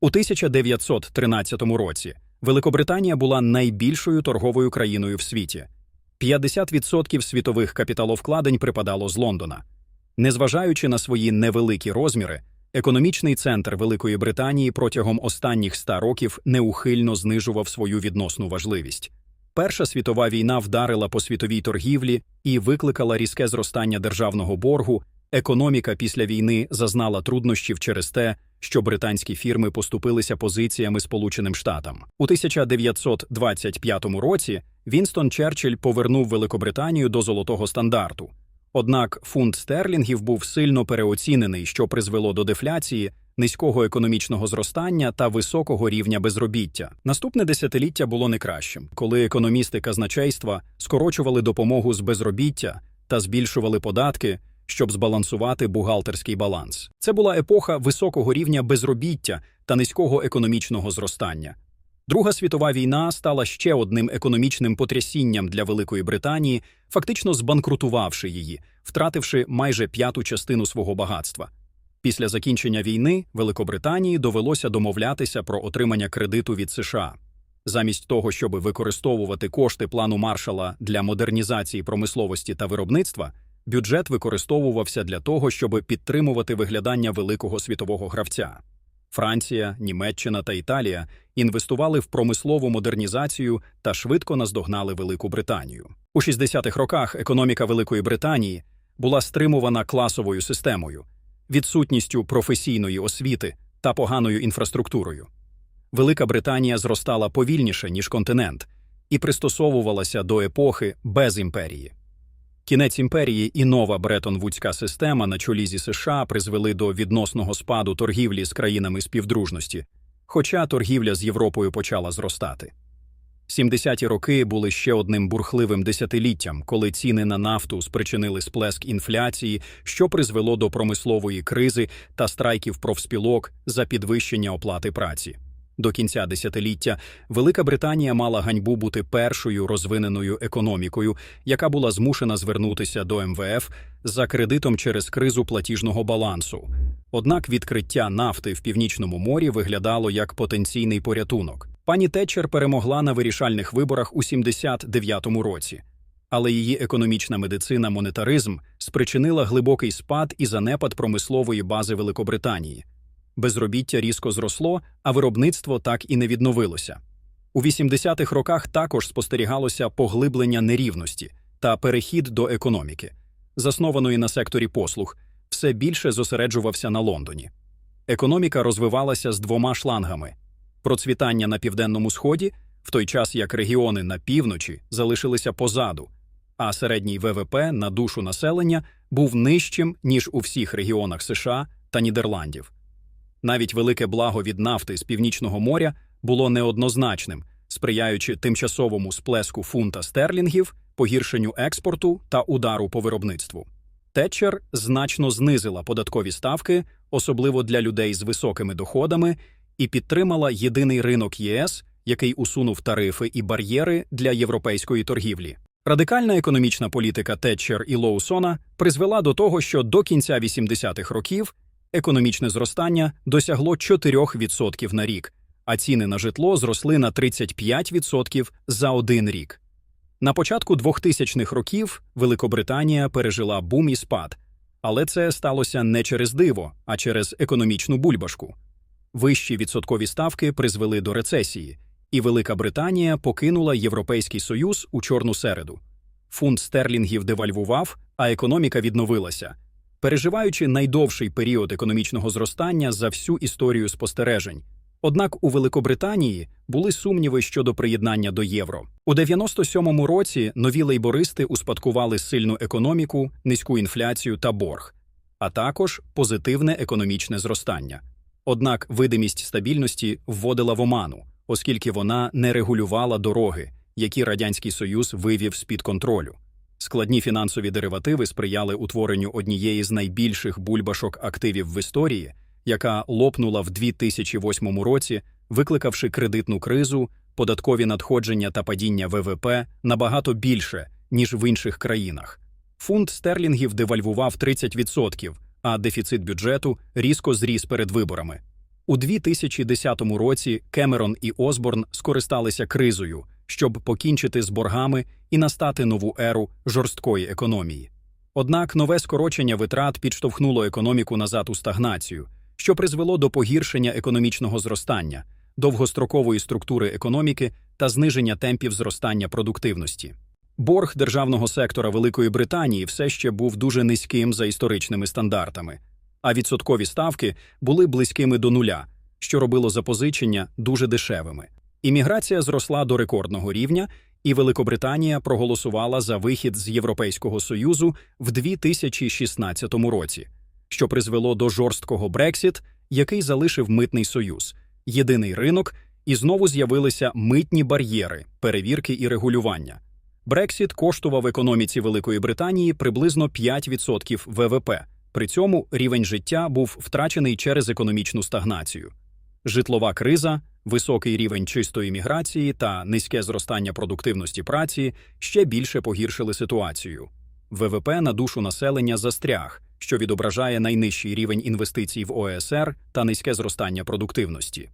У 1913 році Великобританія була найбільшою торговою країною в світі. 50% світових капіталовкладень припадало з Лондона. Незважаючи на свої невеликі розміри, економічний центр Великої Британії протягом останніх ста років неухильно знижував свою відносну важливість. Перша світова війна вдарила по світовій торгівлі і викликала різке зростання державного боргу. Економіка після війни зазнала труднощів через те, що британські фірми поступилися позиціями Сполученим Штатам. У 1925 році Вінстон Черчилль повернув Великобританію до золотого стандарту. Однак фунт стерлінгів був сильно переоцінений, що призвело до дефляції, низького економічного зростання та високого рівня безробіття. Наступне десятиліття було не кращим, коли економісти казначейства скорочували допомогу з безробіття та збільшували податки, щоб збалансувати бухгалтерський баланс. Це була епоха високого рівня безробіття та низького економічного зростання. Друга світова війна стала ще одним економічним потрясінням для Великої Британії, фактично збанкрутувавши її, втративши майже п'яту частину свого багатства. Після закінчення війни Великобританії довелося домовлятися про отримання кредиту від США. Замість того, щоб використовувати кошти плану Маршала для модернізації промисловості та виробництва, бюджет використовувався для того, щоб підтримувати виглядання великого світового гравця. Франція, Німеччина та Італія інвестували в промислову модернізацію та швидко наздогнали Велику Британію. У 60-х роках економіка Великої Британії була стримувана класовою системою, відсутністю професійної освіти та поганою інфраструктурою. Велика Британія зростала повільніше, ніж континент, і пристосовувалася до епохи без імперії. Кінець імперії і нова Бреттон-Вудська система на чолі зі США призвели до відносного спаду торгівлі з країнами співдружності, хоча торгівля з Європою почала зростати. 70-ті роки були ще одним бурхливим десятиліттям, коли ціни на нафту спричинили сплеск інфляції, що призвело до промислової кризи та страйків профспілок за підвищення оплати праці. До кінця десятиліття Велика Британія мала ганьбу бути першою розвиненою економікою, яка була змушена звернутися до МВФ за кредитом через кризу платіжного балансу. Однак відкриття нафти в північному морі виглядало як потенційний порятунок. Пані Тетчер перемогла на вирішальних виборах у 79-му році, але її економічна медицина монетаризм спричинила глибокий спад і занепад промислової бази Великобританії. Безробіття різко зросло, а виробництво так і не відновилося. У 80-х роках також спостерігалося поглиблення нерівності та перехід до економіки, заснованої на секторі послуг, все більше зосереджувався на Лондоні. Економіка розвивалася з двома шлангами: процвітання на південному сході, в той час як регіони на півночі залишилися позаду, а середній ВВП на душу населення був нижчим ніж у всіх регіонах США та Нідерландів. Навіть велике благо від нафти з північного моря було неоднозначним, сприяючи тимчасовому сплеску фунта стерлінгів, погіршенню експорту та удару по виробництву. Тетчер значно знизила податкові ставки, особливо для людей з високими доходами, і підтримала єдиний ринок ЄС, який усунув тарифи і бар'єри для європейської торгівлі. Радикальна економічна політика Тетчер і Лоусона призвела до того, що до кінця 80-х років економічне зростання досягло 4% на рік, а ціни на житло зросли на 35% за один рік. На початку 2000-х років Великобританія пережила бум і спад, але це сталося не через диво, а через економічну бульбашку. Вищі відсоткові ставки призвели до рецесії, і Велика Британія покинула Європейський Союз у чорну середу. Фунт стерлінгів девальвував, а економіка відновилася переживаючи найдовший період економічного зростання за всю історію спостережень. Однак у Великобританії були сумніви щодо приєднання до євро. У 97-му році нові лейбористи успадкували сильну економіку, низьку інфляцію та борг, а також позитивне економічне зростання. Однак видимість стабільності вводила в оману, оскільки вона не регулювала дороги, які Радянський Союз вивів з-під контролю. Складні фінансові деривативи сприяли утворенню однієї з найбільших бульбашок активів в історії, яка лопнула в 2008 році, викликавши кредитну кризу, податкові надходження та падіння ВВП набагато більше, ніж в інших країнах. Фунт стерлінгів девальвував 30%, а дефіцит бюджету різко зріс перед виборами. У 2010 році Кемерон і Осборн скористалися кризою, щоб покінчити з боргами і настати нову еру жорсткої економії. Однак нове скорочення витрат підштовхнуло економіку назад у стагнацію, що призвело до погіршення економічного зростання, довгострокової структури економіки та зниження темпів зростання продуктивності. Борг державного сектора Великої Британії все ще був дуже низьким за історичними стандартами, а відсоткові ставки були близькими до нуля, що робило запозичення дуже дешевими. Імміграція зросла до рекордного рівня, і Великобританія проголосувала за вихід з Європейського Союзу в 2016 році, що призвело до жорсткого Брексіт, який залишив митний союз, єдиний ринок, і знову з'явилися митні бар'єри, перевірки і регулювання. Брексіт коштував економіці Великої Британії приблизно 5% ВВП. При цьому рівень життя був втрачений через економічну стагнацію. Житлова криза, високий рівень чистої міграції та низьке зростання продуктивності праці ще більше погіршили ситуацію. ВВП на душу населення застряг, що відображає найнижчий рівень інвестицій в ОСР та низьке зростання продуктивності.